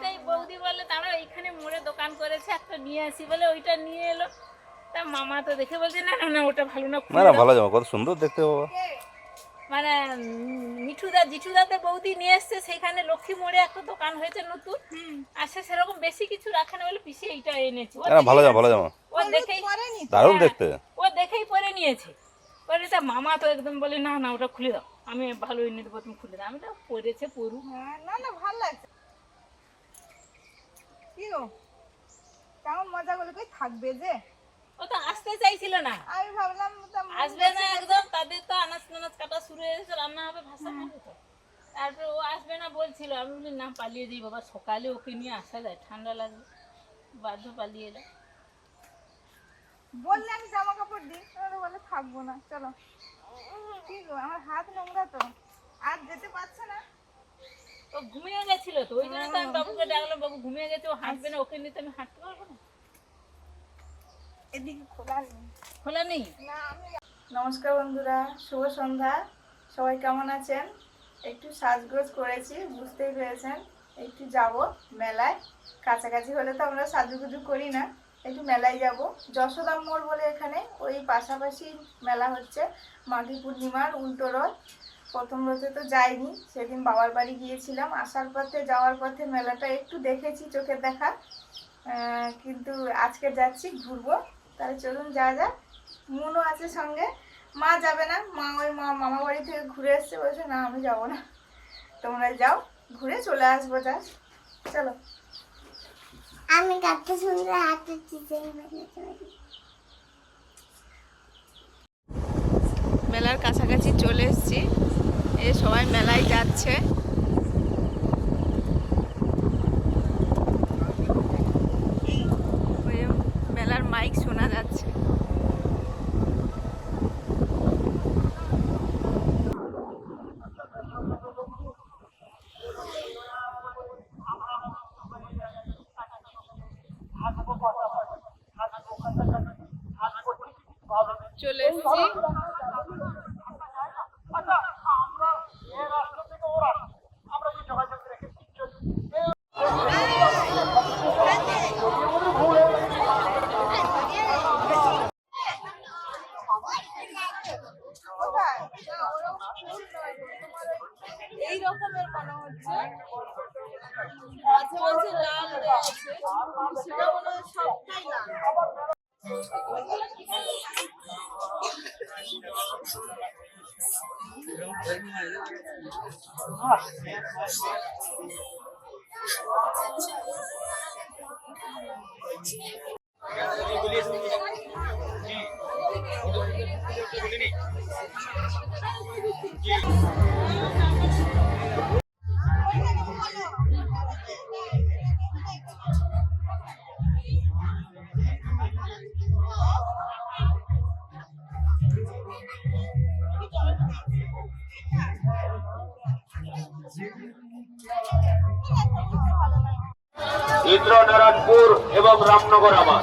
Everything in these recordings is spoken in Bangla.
আসতেই বৌদি বললে তারা এইখানে মোড়ে দোকান করেছে একটা নিয়ে আসি। বলে ওইটা নিয়ে এলো। তা মামা তো দেখে বলছে না না ওটা ভালো না না না ভালো জামা কত সুন্দর দেখতে বাবা। মানে মিঠুদা জিঠুদাতে বৌদি নিয়ে এসছে সেইখানে লক্ষ্মী মোড়ে একটা দোকান হয়েছে নতুন। আর সে সেরকম বেশি কিছু রাখে না বলে পিছিয়ে এইটা এনেছে। ও না ভালো দেখেই জামা ভালো জামা। ও দেখেই দারুণ হ্যাঁ, দেখতে। ও দেখেই পরে নিয়েছে। পরে তা মামা তো একদম বলে না না ওটা খুলে দাও আমি ভালো এনে দেবো তুমি খুলে দাও। আমি তো পরেছে পরু হ্যাঁ, না না ভালো লাগছে। কি গো? কেমন মজা করলে কই থাকবে যে? ও তো আসতে চাইছিল না। আমি ভাবলাম আসবে না একদম তাদের তো আনাজ টানাজ কাটা শুরু হয়ে গেছে রান্না হবে ভাষা তো। তারপরে ও আসবে না বলছিল আমি বলি না পালিয়ে দিই বাবা সকালে ওকে নিয়ে আসা যায় ঠান্ডা লাগবে বাধ্য পালিয়ে এলাম বললে আমি জামা কাপড় দিই তাহলে বলে থাকব না চলো। কি গো আমার হাত নোংরা তো আর যেতে পারছে না। ও ঘুমিয়ে গেছিল তো ওই জন্য তো আমি বাবুকে ডাকলাম বাবু ঘুমিয়ে গেছে ও হাঁটবে না ওকে নিয়ে তো আমি হাঁটতে পারব না। এদিকে খোলা নেই। খোলা নেই? নমস্কার বন্ধুরা শুভ সন্ধ্যা। সবাই কেমন আছেন? একটু সাজগোজ করেছি বুঝতেই পেরেছেন। একটু যাব মেলায়। কাছাকাছি হলে তো আমরা সাজুগুজু করি না একটু মেলায় যাব। যশোদা মোড় বলে এখানে ওই পাশাপাশি মেলা হচ্ছে। মাঘী পূর্ণিমার উল্টো রথ। প্রথম রথে তো যাইনি, সেদিন বাবার বাড়ি গিয়েছিলাম। আসার পথে, যাওয়ার পথে মেলাটা একটু দেখেছি চোখের দেখা। কিন্তু আজকে যাচ্ছি, ঘুরবো। তাহলে চলুন যা যা মনও আছে সঙ্গে। মা যাবে না? মা ওই মা, মামা বাড়ি থেকে ঘুরে এসছে, বলছে, না, আমি যাব না। তোমরা যাও, ঘুরে চলে আসব যা। চলো। আমি কত সুন্দর হাতে চিচিং মেলার কাছাকাছি চলে এসেছি। এ সবাই মেলায় যাচ্ছে। মেলার মাইক শোনা যাচ্ছে। চলে এসেছি। এই রকমের মনে হচ্ছে মাঝে মাঝে লাল দেওয়া আছে সেটা মনে হয় সবটাই লাল ইন্দ্রনারায়ণপুর এবং রামনগর আমার।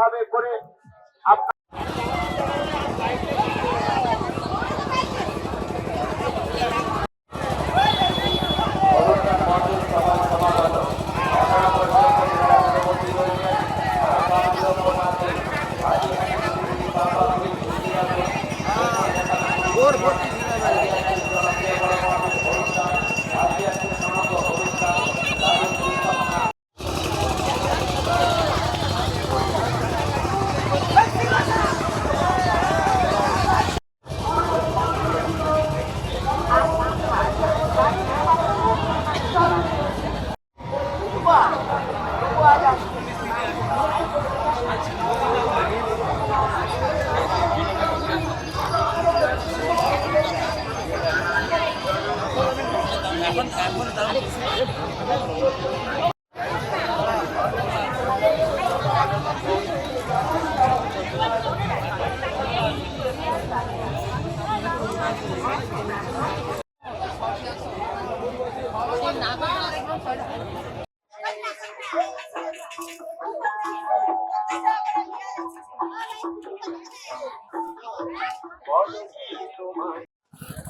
যেভাবে করে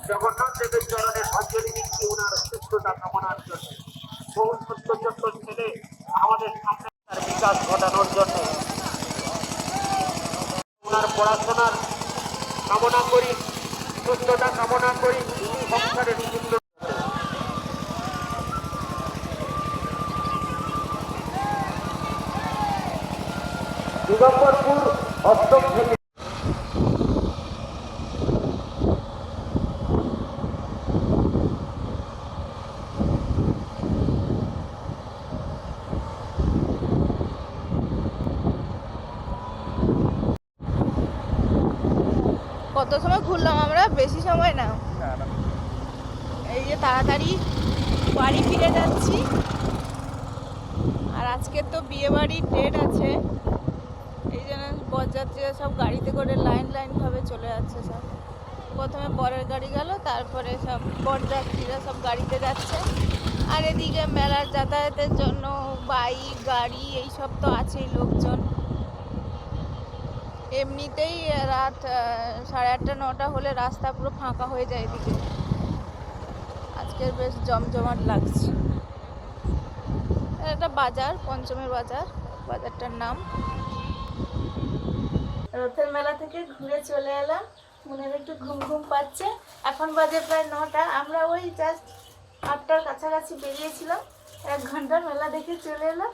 জগন্নাথ কামনা করি সুস্থতা কামনা অষ্টম থেকে কত সময় ঘুরলাম আমরা? বেশি সময় না। এই যে তাড়াতাড়ি বাড়ি ফিরে যাচ্ছি। আর আজকে তো বিয়ে বাড়ির ডেট আছে। এই জন্য বরযাত্রীরা সব গাড়িতে করে লাইন লাইন ভাবে চলে যাচ্ছে সব। প্রথমে বরের গাড়ি গেল, তারপরে সব বরযাত্রীরা সব গাড়িতে যাচ্ছে। আর এদিকে মেলার যাতায়াতের জন্য বাইক, গাড়ি এইসব তো আছেই লোকজন। এমনিতেই রাত সাড়ে আটটা, নটা হলে রাস্তা পুরো ফাঁকা হয়ে যায় এদিকে। আজকের বেশ জমজমাট লাগছে। একটা বাজার, পঞ্চমের বাজার। বাজারটার নাম। রথের মেলা থেকে ঘুরে চলে এলাম। মনের একটু ঘুম ঘুম পাচ্ছে। এখন বাজে প্রায় নটা। আমরা ওই জাস্ট আটটার কাছাকাছি বেরিয়েছিলাম। এক ঘণ্টার মেলা দেখে চলে এলাম।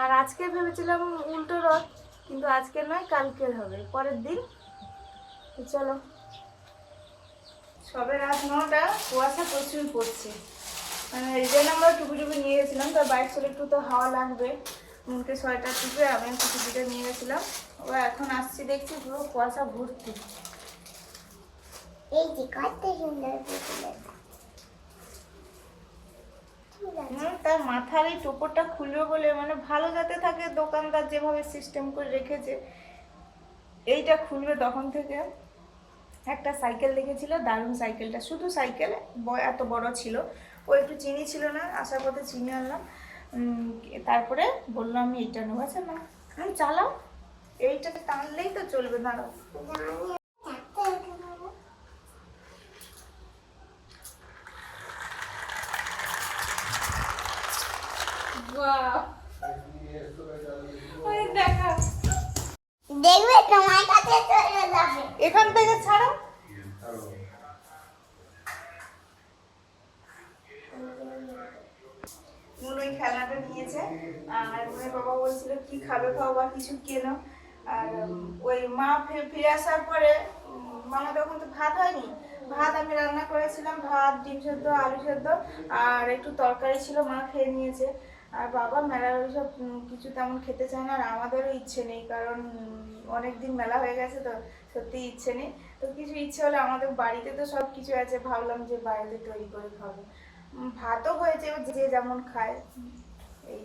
আর আজকে ভেবেছিলাম উল্টো রথ। কিন্তু আজকে নয় কালকের হবে। পরের দিন? তো চলো। সবে রাত নটা কুয়াশা প্রচুর পড়ছে। মানে এই জন্য আমরা টুপি টুপি নিয়ে গেছিলাম তার বাইক চলে একটু তো হাওয়া লাগবে। মুখে সোয়েটার টুপে আমি একটু টুপিটা নিয়ে গেছিলাম। ও এখন আসছি দেখছি পুরো কুয়াশা ভর্তি। এই যে কত সুন্দর পুতুলটা ঠিক আছে হুম, তার মাথার এই টোপরটা খুলবে বলে মানে ভালো যাতে থাকে, দোকানদার যেভাবে সিস্টেম করে রেখেছে, এইটা খুলবে তখন থেকে। একটা সাইকেল দেখেছিল, দারুণ সাইকেলটা শুধু সাইকেল এত বড় ছিল। ও একটু চিনি ছিল না, আসার পথে চিনি আনলাম। তারপরে বললাম আমি এইটা নেব। আচ্ছা না আমি চালাও। এইটাকে টানলেই তো চলবে, দাঁড়াও থাকতে হবে বাবা। বাহ ওই দেখা দেখবে তোমার কাছে চলে যাবে এখান থেকে ছাড়ো খেলনাটা নিয়েছে আর বাবা বলছিল কি খাও বা কিছু কেনো আর ওই মা ফিরে আসার পরে তো ভাত হয়নি ভাত আমি রান্না করেছিলাম ভাত ডিম সেদ্ধ আলু সেদ্ধ আর একটু তরকারি ছিল, মা খেয়ে নিয়েছে। আর বাবা মেলার ওইসব সব কিছু তেমন খেতে চায় না, আর আমাদেরও ইচ্ছে নেই, কারণ অনেক দিন মেলা হয়ে গেছে তো, সত্যি ইচ্ছে নেই। তো কিছু ইচ্ছে হলে আমাদের বাড়িতে তো সব কিছু আছে, ভাবলাম যে বাইরে তৈরি করে খাব। ভাতও হয়েছে যে যেমন খায়, এই